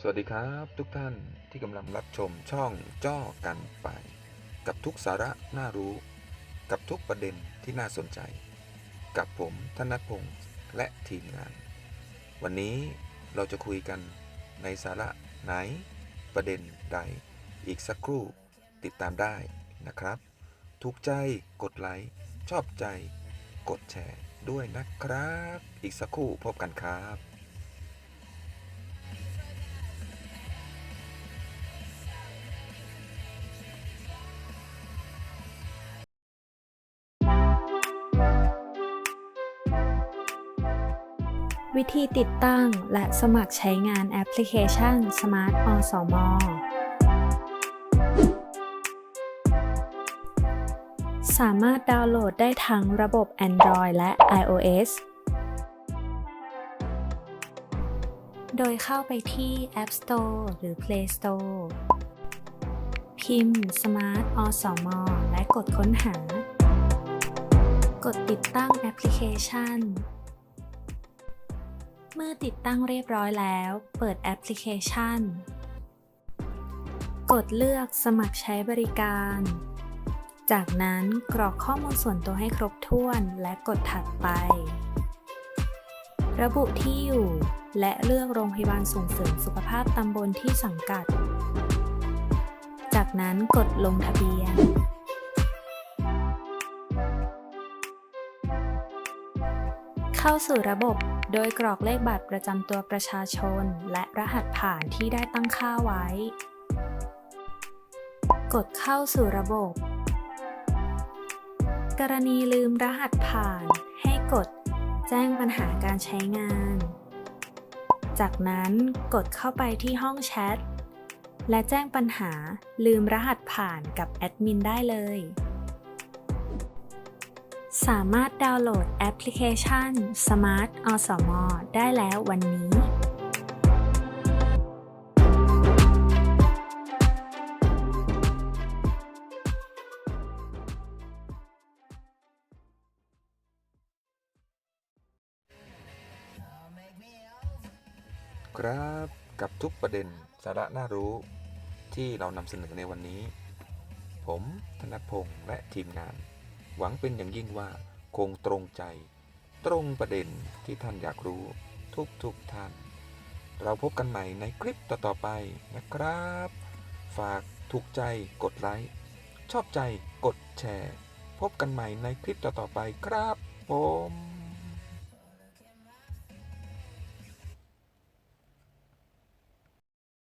สวัสดีครับทุกท่านที่กำลังรับชมช่องจ้อกันไป กับทุกสาระน่ารู้ กับทุกประเด็นที่น่าสนใจ กับผมธนพงศ์และทีมงาน วันนี้เราจะคุยกันในสาระไหน ประเด็นใด อีกสักครู่ติดตามได้ นะครับ ถูกใจกดไลค์ชอบใจ กดแชร์ด้วยนะครับ อีกสักครู่พบกันครับวิธีติดตั้งและสมัครใช้งานแอปพลิเคชัน Smart อสม สามารถดาวน์โหลดได้ทั้งระบบ Android และ iOS โดยเข้าไปที่ App Store หรือ Play Store พิมพ์ Smart อสมและกดค้นหา กดติดตั้งแอปพลิเคชัน เมื่อติดตั้งเรียบร้อยแล้ว เปิดแอปพลิเคชัน กดเลือกสมัครใช้บริการ จากนั้นกรอกข้อมูลส่วนตัวให้ครบถ้วนและกดถัดไป ระบุที่อยู่ และเลือกโรงพยาบาลส่งเสริมสุขภาพตำบลที่สังกัด จากนั้นกดลงทะเบียน เข้าสู่ระบบโดยกรอกเลขบัตรประจำตัวประชาชน และรหัสผ่านที่ได้ตั้งค่าไว้ กดเข้าสู่ระบบ กรณีลืมรหัสผ่าน ให้กด แจ้งปัญหาการใช้งาน จากนั้นกดเข้าไปที่ห้องแชท และแจ้งปัญหาลืมรหัสผ่านกับแอดมินได้เลย สามารถดาวน์โหลดแอปพลิเคชัน Smart อสมได้แล้ววันนี้ ครับ กับทุกประเด็นสาระน่ารู้ที่เรานำเสนอในวันนี้ ผมธนพงศ์และทีมงาน หวังเป็นอย่างยิ่งว่าคงตรงใจ ตรงประเด็นที่ท่านอยากรู้ทุกทุกท่าน เราพบกันใหม่ในคลิปต่อๆไปนะครับ ฝากถูกใจกดไลค์ชอบใจกดแชร์ พบกันใหม่ในคลิปต่อๆไปครับผม